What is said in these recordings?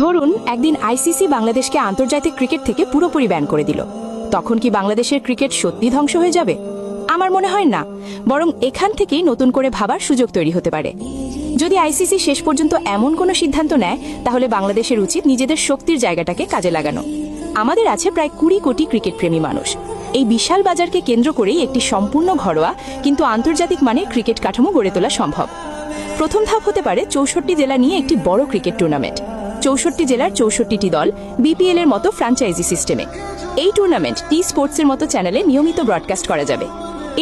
ধরুন, একদিন আইসিসি বাংলাদেশকে আন্তর্জাতিক ক্রিকেট থেকে পুরোপুরি ব্যান করে দিল। তখন কি বাংলাদেশের ক্রিকেট সত্যি ধ্বংস হয়ে যাবে? আমার মনে হয় না, বরং এখান থেকেই নতুন করে ভাবার সুযোগ তৈরি হতে পারে। যদি আইসিসি শেষ পর্যন্ত এমন কোনো সিদ্ধান্ত নেয়, তাহলে বাংলাদেশের উচিত নিজেদের শক্তির জায়গাটাকে কাজে লাগানো। আমাদের আছে প্রায় কুড়ি কোটি ক্রিকেট প্রেমী মানুষ। এই বিশাল বাজারকে কেন্দ্র করেই একটি সম্পূর্ণ ঘরোয়া, কিন্তু আন্তর্জাতিক মানের ক্রিকেট কাঠামো গড়ে তোলা সম্ভব। প্রথম ধাপ হতে পারে চৌষট্টি জেলা নিয়ে একটি বড় ক্রিকেট টুর্নামেন্ট। চৌষট্টি জেলার চৌষট্টিটি দল বিপিএল এর মতো ফ্রাঞ্চাইজি সিস্টেমে এই টুর্নামেন্ট টি স্পোর্টসের মতো চ্যানেলে নিয়মিত ব্রডকাস্ট করা যাবে।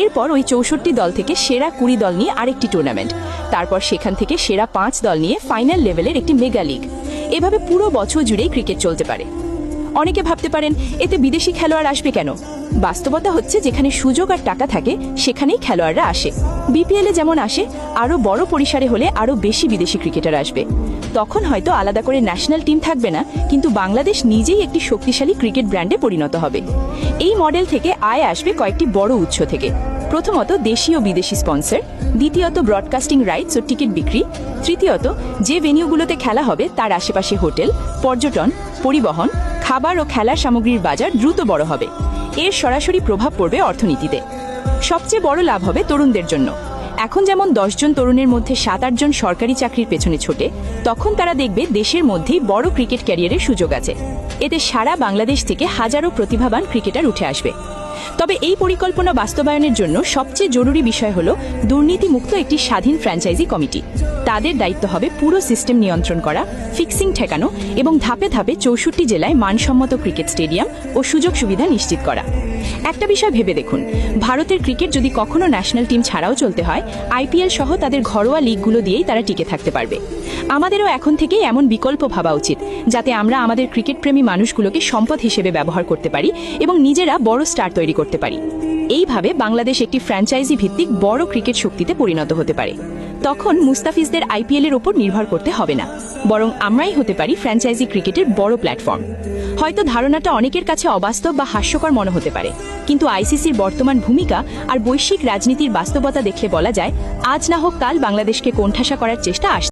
এরপর ওই চৌষট্টি দল থেকে সেরা কুড়ি দল নিয়ে আরেকটি টুর্নামেন্ট তারপর সেখান থেকে সেরা পাঁচ দল নিয়ে ফাইনাল লেভেলের একটি মেগা লিগ এভাবে পুরো বছর জুড়েই ক্রিকেট চলতে পারে। অনেকে ভাবতে পারেন, এতে বিদেশি খেলোয়াড় আসবে কেন? বাস্তবতা হচ্ছে, যেখানে সুযোগ আর টাকা থাকে, সেখানেই খেলোয়াড়রা আসে। বিপিএলে যেমন আসে আরও বড় পরিসরে হলে আরও বেশি বিদেশি ক্রিকেটার আসবে। তখন হয়তো আলাদা করে ন্যাশনাল টিম থাকবে না, কিন্তু বাংলাদেশ নিজেই একটি শক্তিশালী ক্রিকেট ব্র্যান্ডে পরিণত হবে। এই মডেল থেকে আয় আসবে কয়েকটি বড় উৎস থেকে। প্রথমত দেশি ও বিদেশি স্পন্সর দ্বিতীয়ত ব্রডকাস্টিং রাইটস ও টিকিট বিক্রি, তৃতীয়ত যে ভেনিউগুলোতে খেলা হবে তার আশেপাশে হোটেল, পর্যটন, পরিবহন খাবার ও খেলার সামগ্রীর বাজার দ্রুত বড় হবে। এর সরাসরি প্রভাব পড়বে অর্থনীতিতে। সবচেয়ে বড় লাভ হবে তরুণদের জন্য। এখন যেমন দশজন তরুণের মধ্যে সাত আটজন সরকারি চাকরির পেছনে ছোটে, তখন তারা দেখবে দেশের মধ্যেই বড় ক্রিকেট ক্যারিয়ারের সুযোগ আছে। এতে সারা বাংলাদেশ থেকে হাজারো প্রতিভাবান ক্রিকেটার উঠে আসবে। তবে এই পরিকল্পনা বাস্তবায়নের জন্য সবচেয়ে জরুরি বিষয় হল দুর্নীতিমুক্ত একটি স্বাধীন ফ্র্যাঞ্চাইজি কমিটি। তাদের দায়িত্ব হবে পুরো সিস্টেম নিয়ন্ত্রণ করা, ফিক্সিং ঠেকানো এবং ধাপে ধাপে চৌষট্টি জেলায় মানসম্মত ক্রিকেট স্টেডিয়াম ও সুযোগ সুবিধা নিশ্চিত করা। একটা বিষয় ভেবে দেখুন, ভারতের ক্রিকেট যদি কখনো ন্যাশনাল টিম ছাড়াও চলতে হয়, আইপিএল সহ তাদের ঘরোয়া লিগগুলো দিয়েই তারা টিকে থাকতে পারবে। আমাদেরও এখন থেকেই এমন বিকল্প ভাবা উচিত, যাতে আমরা আমাদের ক্রিকেট প্রেমী মানুষগুলোকে সম্পদ হিসেবে ব্যবহার করতে পারি এবং নিজেরা বড় স্টার তৈরি করতে পারি। এইভাবে বাংলাদেশ একটি ফ্র্যাঞ্চাইজি ভিত্তিক বড় ক্রিকেট শক্তিতে পরিণত হতে পারে। তখন মুস্তাফিজদের আইপিএল এর ওপর নির্ভর করতে হবে না, বরং আমরাই হতে পারি ফ্র্যাঞ্চাইজি ক্রিকেটের বড় প্ল্যাটফর্ম। হয়তো ধারণাটা অনেকের কাছে অবাস্তব বা হাস্যকর মনে হতে পারে, কিন্তু আইসিসির বর্তমান ভূমিকা আর বৈশ্বিক রাজনীতির বাস্তবতা দেখলে বলা যায়, আজ না হোক কাল বাংলাদেশকে কোণঠাসা করার চেষ্টা আসছে।